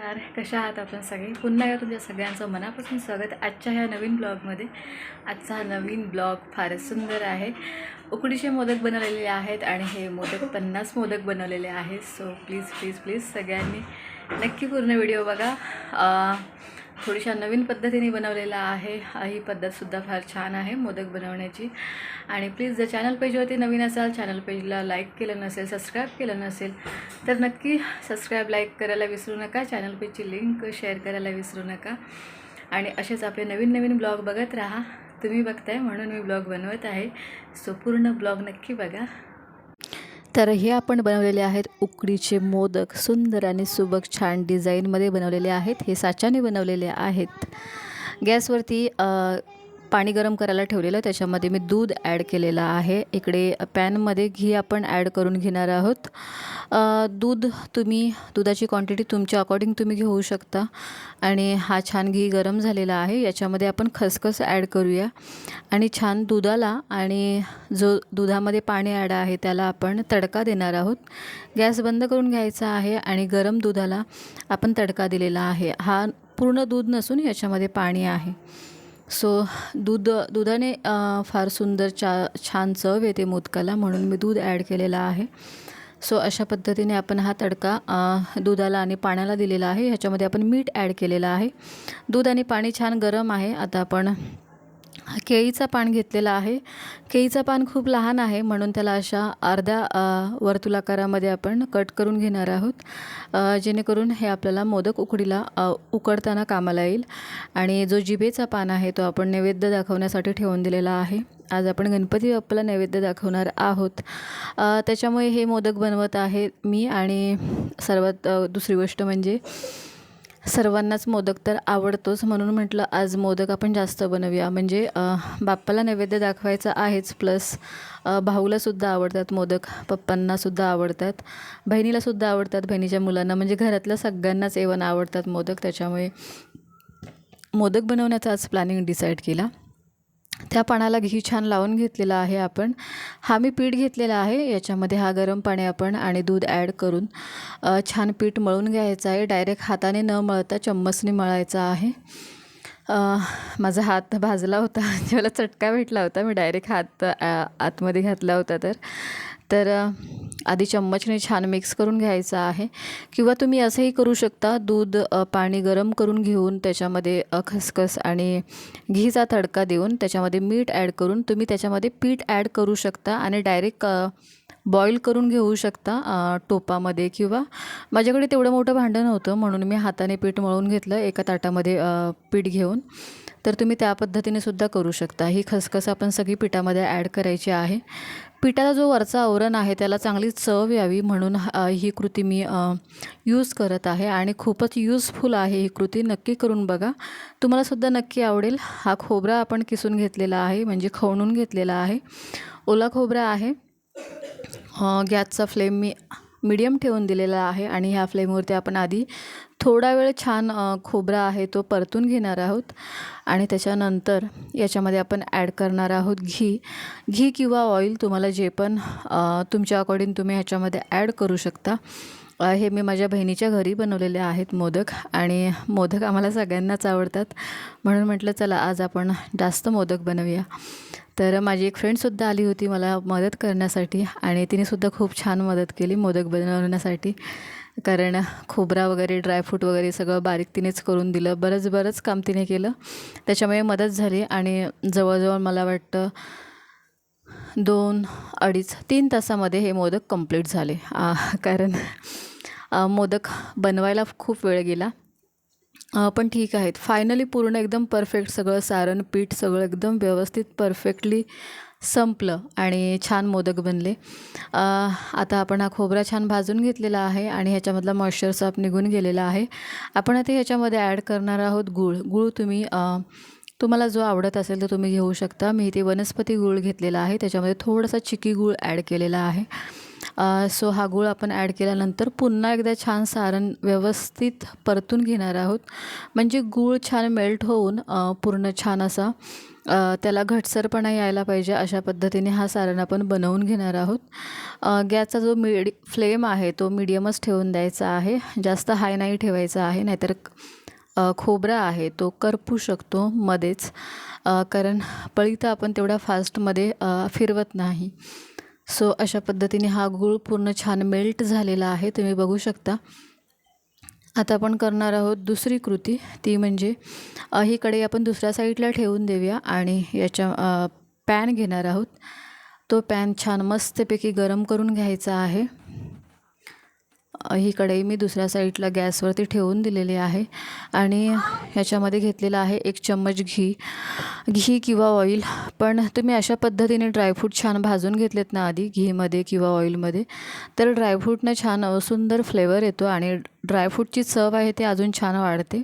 नमस्कार कशा आहात आपण सगळे? पुन्हा या तुमच्या सगळ्यांचं मनापासून स्वागत. आजच्या ह्या नवीन ब्लॉगमध्ये आजचा हा नवीन ब्लॉग फारच सुंदर आहे. उकडीचे मोदक बनवलेले आहेत आणि हे मोदक पन्नास मोदक बनवलेले आहेत. सो प्लीज प्लीज प्लीज सगळ्यांनी नक्की पूर्ण व्हिडिओ बघा. थोडीशा नवीन पद्धतीने बनवलेला आहे. ही पद्धतसुद्धा फार छान आहे मोदक बनवण्याची. आणि प्लीज जर चॅनल पेजवरती नवीन असाल चॅनल पेजला लाईक केलं नसेल सबस्क्राईब केलं नसेल तर नक्की सबस्क्राईब लाईक करायला विसरू नका. चॅनल पेजची लिंक शेअर करायला विसरू नका. आणि असेच आपले नवीन नवीन ब्लॉग बघत राहा. तुम्ही बघताय म्हणून मी ब्लॉग बनवत आहे. सो पूर्ण ब्लॉग नक्की बघा. तर हे आपण बनवलेले आहेत उकडीचे मोदक सुंदर आणि सुबक छान डिझाईनमध्ये बनवलेले आहेत हे साच्याने बनवलेले आहेत. गॅसवरती पाणी गरम करायला ठेवलेलं त्याच्यामध्ये मी दूध ॲड केलेलं आहे. इकडे पॅनमध्ये घी आपण ॲड करून घेणार आहोत. दूध तुम्ही दुधाची क्वांटिटी तुमच्या अकॉर्डिंग तुम्ही घेऊ शकता. आणि हा छान घी गरम झालेला आहे. याच्यामध्ये आपण खसखस ॲड करूया. आणि छान दुधाला आणि जो दुधामध्ये पाणी ॲड आहे त्याला आपण तडका देणार आहोत. गॅस बंद करून घ्यायचा आहे आणि गरम दुधाला आपण तडका दिलेला आहे. हा पूर्ण दूध नसून याच्यामध्ये पाणी आहे. सो दूध दुधाने फार सुंदर चा छान चव येते मोदकाला म्हणून मी दूध ॲड केलेलं आहे. सो अशा पद्धतीने आपण हा तडका दुधाला आणि पाण्याला दिलेला आहे. ह्याच्यामध्ये आपण मीठ ॲड केलेलं आहे. दूध आणि पाणी छान गरम आहे. आता आपण केळीचं पान घेतलेलं आहे. केळीचं पान खूप लहान आहे म्हणून त्याला अशा अर्ध्या वर्तुलाकारामध्ये आपण कट करून घेणार आहोत. जेणेकरून हे आपल्याला मोदक उकडीला उकडताना कामाला येईल. आणि जो जिभेचा पान आहे तो आपण नैवेद्य दाखवण्यासाठी ठेवून दिलेला आहे. आज आपण गणपती बाप्पाला नैवेद्य दाखवणार आहोत. त्याच्यामुळे हे मोदक बनवत आहे मी. आणि सर्वात दुसरी गोष्ट म्हणजे सर्वांनाच मोदक तर आवडतोच म्हणून म्हटलं आज मोदक आपण जास्त बनवूया. म्हणजे बाप्पाला नैवेद्य दाखवायचा आहेच प्लस भाऊलासुद्धा आवडतात मोदक पप्पांनासुद्धा आवडतात बहिणीलासुद्धा आवडतात बहिणीच्या मुलांना. म्हणजे घरातल्या सगळ्यांनाच एवन आवडतात मोदक. त्याच्यामुळे मोदक बनवण्याचा आज प्लॅनिंग डिसाईड केला. त्या पाण्याला घी छान लावून घेतलेला आहे आपण. हा मी पीठ घेतलेला आहे. याच्यामध्ये हा गरम पाणी आपण आणि दूध ॲड करून छान पीठ मळून घ्यायचं आहे. डायरेक्ट हाताने न मळता चम्मचने मळायचा आहे. माझा हात भाजला होता. मला चटका भेटला होता. मी डायरेक्ट हात आतमध्ये घातला होता तर. तर आधी चम्मचने छान मिक्स करून घ्यायचा आहे. किंवा तुम्ही असंही करू शकता. दूध पाणी गरम करून घेऊन त्याच्यामध्ये खसखस आणि घीचा तडका देऊन त्याच्यामध्ये मीठ ॲड करून तुम्ही त्याच्यामध्ये पीठ ॲड करू शकता. आणि डायरेक्ट बॉईल करून घेऊ शकता टोपामध्ये किंवा माझ्याकडे तेवढं मोठं भांडं नव्हतं म्हणून मी हाताने पीठ मळून घेतलं एका ताटामध्ये पीठ घेऊन. तर तुम्ही त्या पद्धतीने सुद्धा करू शकता. ही खसखस आपण सगळी पिठामध्ये ॲड करायची आहे. पिठाला जो वरचा आवरण आहे त्याला चांगली चव यावी म्हणून ही कृती मी यूज करत आहे आणि खूपच यूजफुल आहे ही कृती. नक्की करून बघा. तुम्हालासुद्धा नक्की आवडेल. हा खोबरा आपण किसून घेतलेला आहे म्हणजे खवणून घेतलेला आहे. ओला खोबरा आहे. गॅसचा फ्लेम मी मीडियम ठेवून दिलेला आहे आणि ह्या फ्लेमवरती आपण आधी थोडा वेळ छान खोबरा आहे तो परतून घेणार आहोत आणि त्याच्यानंतर याच्यामध्ये आपण ॲड करणार आहोत घी. घी किंवा ऑइल तुम्हाला जे पण तुमच्या अकॉर्डिंग तुम्ही ह्याच्यामध्ये ॲड करू शकता. हे मी माझ्या बहिणीच्या घरी बनवलेले आहेत मोदक आणि मोदक आम्हाला सगळ्यांनाच आवडतात. म्हणून म्हटलं चला आज आपण जास्त मोदक बनवूया. तर माझी एक फ्रेंडसुद्धा आली होती मला मदत करण्यासाठी आणि तिनेसुद्धा खूप छान मदत केली मोदक बनवण्यासाठी. कारण खोबरा वगैरे ड्रायफ्रूट वगैरे सगळं बारीक तिनेच करून दिलं. बरंच बरंच काम तिने केलं. त्याच्यामुळे मदत झाली आणि जवळजवळ मला वाटतं दोन अडीच तीन तासामध्ये हे मोदक कंप्लीट झाले. कारण मोदक बनवायला खूप वेळ गेला. पण ठीक आहेत. फायनली पूर्ण एकदम परफेक्ट सगळं सारण पीठ सगळं एकदम व्यवस्थित परफेक्टली संपलं आणि छान मोदक बनले. आता आपण हा खोबरा छान भाजून घेतलेला आहे आणि ह्याच्यामधला मॉइश्चर साप निघून गेलेला आहे. आपण आता ह्याच्यामध्ये ॲड करणार आहोत गूळ. गूळ तुम्ही तुम्हाला जो आवडत असेल तर तुम्ही घेऊ शकता. मी इथे वनस्पती गूळ घेतलेला आहे. त्याच्यामध्ये थोडासा चिकी गूळ ॲड केलेला आहे. सो हा गूळ आपण ॲड केल्यानंतर पुन्हा एकदा छान सारण व्यवस्थित परतून घेणार आहोत. म्हणजे गूळ छान मेल्ट होऊन पूर्ण छान असा त्याला घटसरपणा यायला पाहिजे अशा पद्धतीने हा सारण आपण बनवून घेणार आहोत. गॅसचा जो मिडी फ्लेम आहे तो मिडियमच ठेवून द्यायचा आहे. जास्त हाय नाही ठेवायचा आहे नाहीतर खोबरा आहे तो करपू शकतो मध्येच. कारण पळी तर आपण तेवढ्या फास्टमध्ये फिरवत नाही. सो अशा पद्धतीने हा गूळ पूर्ण छान मेल्ट झालेला आहे तुम्ही बघू शकता. आता आपण करणार आहोत दुसरी कृती. ती म्हणजे अ, ही कढई आपण दुसऱ्या साईडला ठेवून देऊया आणि याच्या पॅन घेणार आहोत. तो पॅन छान मस्तपैकी गरम करून घ्यायचा आहे. ही कढई मी दुसऱ्या साईडला गॅसवरती ठेवून दिलेली आहे. आणि ह्याच्यामध्ये घेतलेलं आहे एक चम्मच घी. घी किंवा ऑइल पण तुम्ही अशा पद्धतीने ड्रायफ्रूट छान भाजून घेतलेत ना आधी घीमध्ये किंवा ऑइलमध्ये तर ड्रायफ्रूटनं छान सुंदर फ्लेवर येतो आणि ड्रायफ्रूटची चव आहे ती अजून छान वाढते.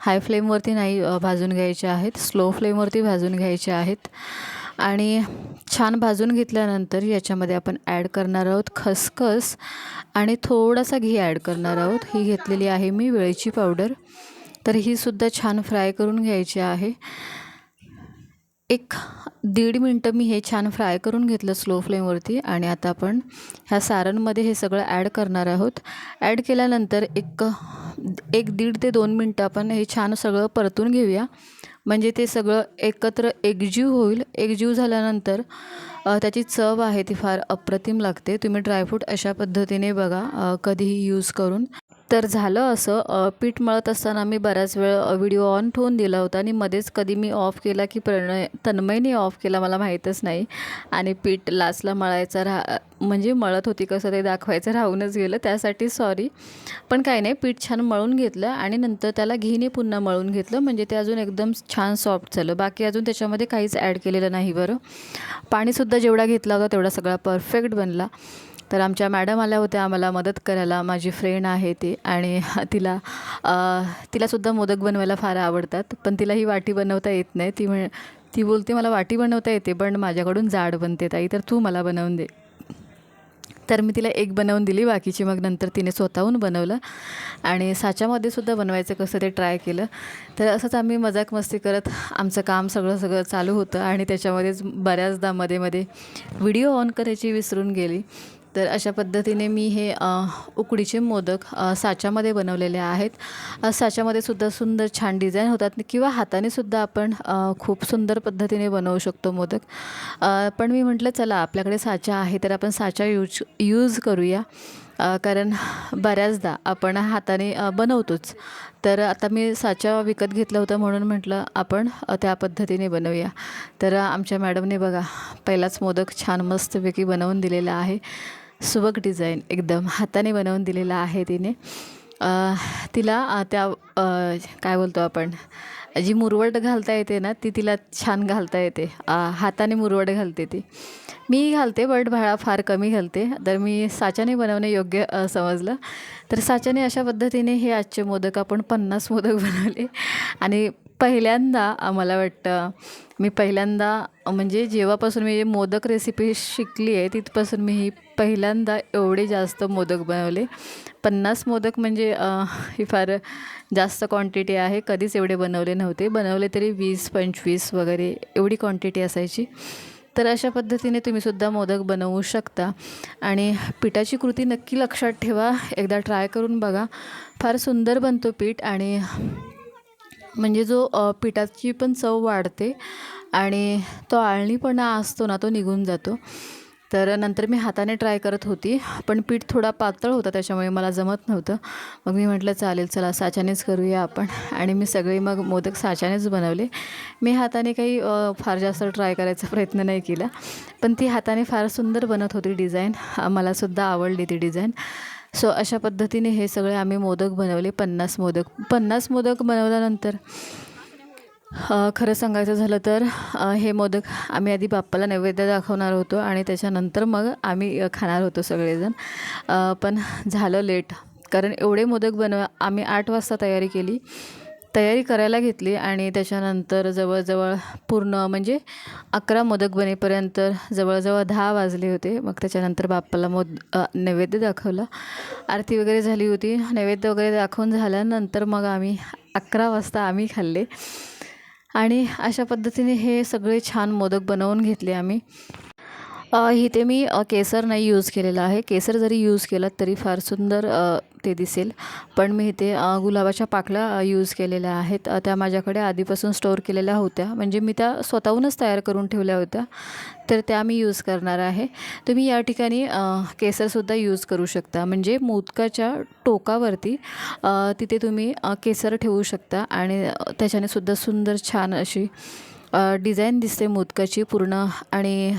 हाय फ्लेमवरती नाही भाजून घ्यायचे आहेत स्लो फ्लेमवरती भाजून घ्यायचे आहेत. आणि छान भाजून घेतल्यानंतर याच्यामध्ये आपण ॲड करणार आहोत खसखस आणि थोडासा घी ॲड करणार आहोत. ही घेतलेली आहे मी वेळची पावडर तर ही सुद्धा छान फ्राय करून घ्यायची आहे. एक दीड मिनटं मी हे छान फ्राय करून घेतलं स्लो फ्लेमवरती आणि आता आपण ह्या सारणमध्ये हे सगळं ॲड करणार आहोत. ॲड केल्यानंतर एक एक दीड ते दोन मिनटं आपण हे छान सगळं परतून घेऊया. म्हणजे ते सगळं एकत्र एकजीव होईल. एकजीव झाल्यानंतर त्याची चव आहे ती फार अप्रतिम लागते. तुम्ही ड्रायफ्रूट अशा पद्धतीने बघा कधीही यूज करून. तर झालं असं पीठ मळत असताना मी बऱ्याच वेळ व्हिडिओ ऑन ठेवून दिला होता आणि मध्येच कधी मी ऑफ केला की प्रणय तन्मयने ऑफ केला मला माहीतच नाही. आणि पीठ लास्टला मळायचं राहा म्हणजे मळत होती कसं ते दाखवायचं राहूनच गेलं त्यासाठी सॉरी पण काही नाही पीठ छान मळून घेतलं आणि नंतर त्याला घीने पुन्हा मळून घेतलं म्हणजे ते अजून एकदम छान सॉफ्ट झालं. बाकी अजून त्याच्यामध्ये काहीच ॲड केलेलं नाही बरं. पाणीसुद्धा जेवढा घेतला होता तेवढा सगळा परफेक्ट बनला. तर आमच्या मॅडम आल्या होत्या आम्हाला मदत करायला. माझी फ्रेंड आहे ती आणि तिला तिलासुद्धा मोदक बनवायला फार आवडतात पण तिला ही वाटी बनवता येत नाही. ती म्हण ती बोलते मला वाटी बनवता येते पण माझ्याकडून जाड बनते ताई तर तू मला बनवून दे. तर मी तिला एक बनवून दिली बाकीची मग नंतर तिने स्वतःहून बनवलं आणि साच्यामध्ये सुद्धा बनवायचं कसं ते ट्राय केलं. तर असंच आम्ही मजाक मस्ती करत आमचं काम सगळं सगळं चालू होतं आणि त्याच्यामध्येच बऱ्याचदा मध्ये मध्ये व्हिडिओ ऑन करायची विसरून गेली. तर अशा पद्धतीने मी हे उकडीचे मोदक साच्यामध्ये बनवलेले आहेत. साच्यामध्ये सुद्धा सुंदर छान डिझाईन होतात किंवा हाताने सुद्धा आपण खूप सुंदर पद्धतीने बनवू शकतो मोदक. पण मी म्हटलं चला आपल्याकडे साचा आहे तर आपण साचा यूज यूज करूया. कारण बऱ्याचदा आपण हाताने बनवतोच. तर आता मी साचा विकत घेतला होता म्हणून म्हटलं आपण त्या पद्धतीने बनवूया. तर आमच्या मॅडमने बघा पहिलाच मोदक छान मस्तपैकी बनवून दिलेला आहे. सुबक डिझाईन एकदम हाताने बनवून दिलेला आहे तिने. तिला त्या काय बोलतो आपण जी मुरवट घालता येते ना ती तिला छान घालता येते. हाताने मुरवट घालते ती. मी घालते बट भाळा फार कमी घालते. तर मी साच्याने बनवणे योग्य समजलं. तर साच्याने अशा पद्धतीने हे आजचे मोदक आपण पन्नास मोदक बनवले. आणि पहिल्यांदा आम्हाला मला वाटतं मी पहिल्यांदा म्हणजे जेव्हापासून मी मोदक रेसिपी शिकली आहे तिथपासून मी ही पहिल्यांदा एवढे जास्त मोदक बनवले. पन्नास मोदक म्हणजे ही फार जास्त क्वांटिटी आहे. कधीच एवढे बनवले नव्हते. बनवले तरी वीस पंचवीस वगैरे एवढी क्वांटिटी असायची. तर अशा पद्धतीने तुम्हीसुद्धा मोदक बनवू शकता. आणि पिठाची कृती नक्की लक्षात ठेवा. एकदा ट्राय करून बघा. फार सुंदर बनतो पीठ आणि म्हणजे जो पिठाची पण चव वाढते आणि तो आळणीपणा असतो ना तो निघून जातो. तर नंतर मी हाताने ट्राय करत होती पण पीठ थोडा पातळ होता त्याच्यामुळे मला जमत नव्हतं. मग मी म्हटलं चालेल चला साच्यानेच करूया आपण. आणि मी सगळे मग मोदक साच्यानेच बनवले. मी हाताने काही फार जास्त ट्राय करायचा प्रयत्न नाही केला पण ती हाताने फार सुंदर बनत होती डिझाईन. मलासुद्धा आवडली ती डिझाईन. सो अशा पद्धतीने हे सगळे आम्ही मोदक बनवले पन्नास मोदक. पन्नास मोदक बनवल्यानंतर खरं सांगायचं झालं तर हे मोदक आम्ही आधी बाप्पाला नैवेद्य दाखवणार होतो आणि त्याच्यानंतर मग आम्ही खाणार होतो सगळेजण. पण झालं लेट. कारण एवढे मोदक बनवा आम्ही आठ वाजता तयारी केली. तयारी करायला घेतली आणि त्याच्यानंतर जवळजवळ पूर्ण म्हणजे अकरा मोदक बनेपर्यंत जवळजवळ दहा वाजले होते. मग त्याच्यानंतर बाप्पाला मोद नैवेद्य दाखवला. आरती वगैरे झाली होती. नैवेद्य वगैरे दाखवून झाल्यानंतर मग आम्ही अकरा वाजता आम्ही खाल्ले. आणि अशा पद्धतीने हे सगळे छान मोदक बनवून घेतले आम्ही. इथे मी केसर नाही यूज केलेला आहे. केसर जरी यूज केला तरी फार सुंदर ते दिसेल. पण मी इथे गुलाबाच्या पाकळ्या यूज केलेल्या आहेत. त्या माझ्याकडे आधीपासून स्टोअर केलेल्या होत्या. म्हणजे मी त्या स्वतःहूनच तयार करून ठेवल्या होत्या. तर त्या मी यूज करणार आहे. तुम्ही या ठिकाणी केसरसुद्धा यूज करू शकता. म्हणजे मोदकाच्या टोकावरती तिथे तुम्ही केसर ठेवू शकता. आणि त्याच्याने सुद्धा सुंदर छान अशी डिझाईन दिसते मोदकाची पूर्ण. आणि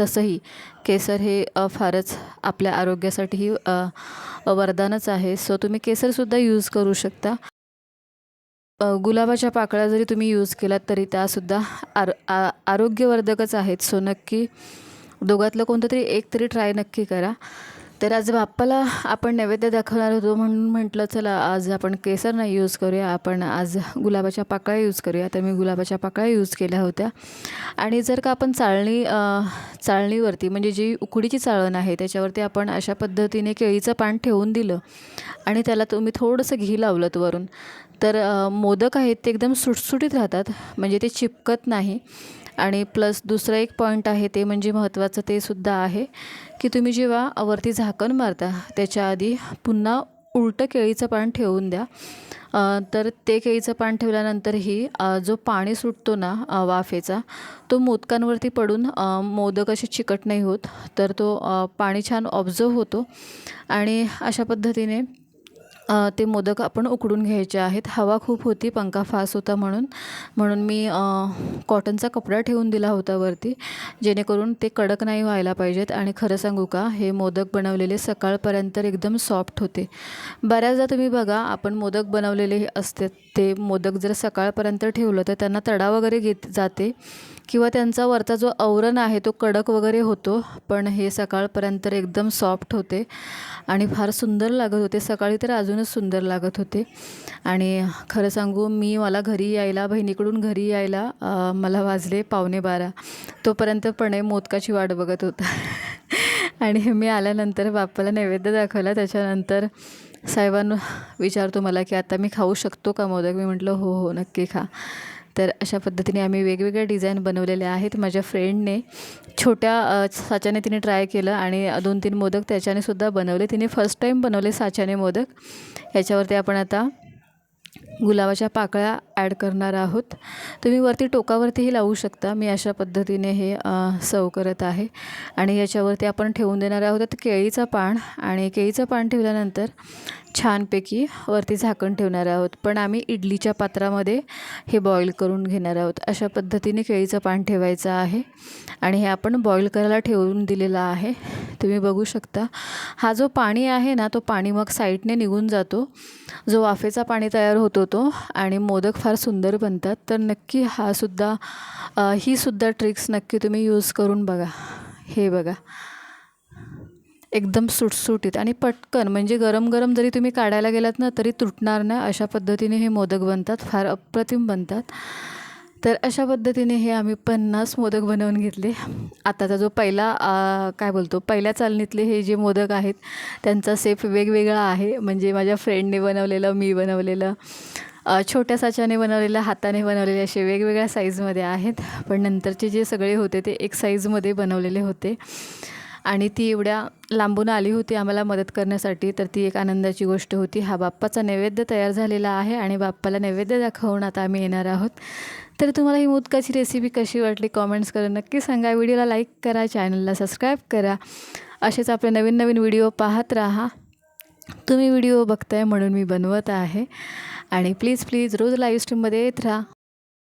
तसंही केसर हे फारच आपल्या आरोग्यासाठीही वरदानच आहे. सो तुम्ही केसरसुद्धा यूज करू शकता. गुलाबाच्या पाकळ्या जरी तुम्ही यूज केलात तरी त्यासुद्धा आरो आ आरोग्यवर्धकच आहेत. सो नक्की दोघातलं कोणतं तरी एक तरी ट्राय नक्की करा. तर आज बाप्पाला आपण नैवेद्य दाखवणार होतो म्हणून म्हटलं चला आज आपण केसर नाही यूज करूया. आपण आज गुलाबाच्या पाकळ्या यूज करूया. तर मी गुलाबाच्या पाकळ्या यूज केल्या होत्या. आणि जर का आपण चाळणी चाळणीवरती म्हणजे जी उकडीची चाळण आहे त्याच्यावरती आपण अशा पद्धतीने केळीचं पान ठेवून दिलं आणि त्याला तुम्ही थोडंसं घी लावलं वरून तर मोदक आहेत ते एकदम सुटसुटीत राहतात म्हणजे ते चिपकत नाही. आणि प्लस दुसरं एक पॉईंट आहे ते म्हणजे महत्त्वाचं ते सुद्धा आहे की तुम्ही जेव्हा वरती झाकण मारता त्याच्या आधी पुन्हा उलटं केळीचं पान ठेवून द्या. तर ते केळीचं पान ठेवल्यानंतरही जो पाणी सुटतो ना वाफेचा तो मोदकांवरती पडून मोदक असे चिकट नाही होत तर तो पाणी छान ऑब्झर्व होतो. आणि अशा पद्धतीने ते मोदक आपण उकडून घ्यायचे आहेत. हवा खूप होती पंखा फास होता म्हणून. म्हणून मी कॉटनचा कपडा ठेवून दिला होता वरती जेणेकरून ते कडक नाही व्हायला पाहिजेत. आणि खरं सांगू का हे मोदक बनवलेले सकाळपर्यंत एकदम सॉफ्ट होते. बऱ्याचदा तुम्ही बघा आपण मोदक बनवलेले हे असते ते मोदक जर सकाळपर्यंत ठेवलं तर त्यांना तडा वगैरे घेत जाते किंवा त्यांचा वरचा जो आवरण आहे तो कडक वगैरे होतो. पण हे सकाळपर्यंत एकदम सॉफ्ट होते आणि फार सुंदर लागत होते. सकाळी तर अजून अजूनच सुंदर लागत होते. आणि खरं सांगू मी मला घरी यायला बहिणीकडून घरी यायला मला वाजले पावणे बारा. तोपर्यंत पणे मोदकाची वाट बघत होता. आणि मी आल्यानंतर बाप्पाला नैवेद्य दाखवला. त्याच्यानंतर साहेबांना विचारतो मला की आता मी खाऊ शकतो का मोदक? मी म्हटलं हो हो नक्की खा. तर अशा पद्धतीने आम्ही वेगवेगळ्या डिझाईन बनवलेल्या आहेत. माझ्या फ्रेंडने छोट्या साच्याने तिने ट्राय केलं आणि दोन तीन मोदक त्याच्याने सुद्धा बनवले. तिने फर्स्ट टाईम बनवले साच्याने मोदक. याच्यावरती आपण आता गुलाबाच्या पाकळ्या ॲड करणार आहोत. तुम्ही वरती टोकावरतीही लावू शकता. मी अशा पद्धतीने हे सव करत आहे. आणि याच्यावरती आपण ठेवून देणार आहोत तर केळीचं पान. आणि केळीचं पान ठेवल्यानंतर छानपैकी वरती झाकण ठेवणार आहोत. पण आम्ही इडलीच्या पात्रामध्ये हे बॉईल करून घेणार आहोत. अशा पद्धतीने केळीचं पान ठेवायचं आहे. आणि हे आपण बॉईल करायला ठेवून दिलेलं आहे. तुम्ही बघू शकता. हा जो पाणी आहे ना तो पाणी मग साईडने निघून जातो. जो वाफेचा पाणी तयार होतो तो आणि मोदक फार सुंदर बनतात. तर नक्की हा सुद्धा ही सुद्धा ट्रिक्स नक्की तुम्ही यूज करून बघा. हे बघा. एकदम सुटसुटीत आणि पटकन म्हणजे गरम गरम जरी तुम्ही काढायला गेलात ना तरी तुटणार नाही. अशा पद्धतीने हे मोदक बनतात फार अप्रतिम बनतात. तर अशा पद्धतीने हे आम्ही पन्नास मोदक बनवून घेतले. आताचा जो पहिला काय बोलतो पहिल्या चालणीतले हे जे मोदक आहेत त्यांचा सेफ वेगवेगळा आहे. म्हणजे माझ्या फ्रेंडने बनवलेलं मी बनवलेलं छोट्या साच्याने बनवलेलं हाताने बनवलेले असे वेगवेगळ्या साईजमध्ये आहेत. पण नंतरचे जे सगळे होते ते एक साईजमध्ये बनवलेले होते. आणि ती एवढ्या लांबून आली होती आम्हाला मदत करण्यासाठी. तर ती एक आनंदाची गोष्ट होती. हा बाप्पाचा नैवेद्य तयार झालेला आहे आणि बाप्पाला नैवेद्य दाखवून आता आम्ही येणार आहोत. तर तुम्हाला ही मोदकाची रेसिपी कशी वाटली कॉमेंट्स करून नक्की सांगा. व्हिडिओला लाईक करा चॅनलला सबस्क्राईब करा. असेच आपले नवीन नवीन व्हिडिओ पाहत राहा. तुम्ही व्हिडिओ बघताय म्हणून मी बनवत आहे. आणि प्लीज प्लीज रोज लाईव्ह स्ट्रीममध्ये येत राहा.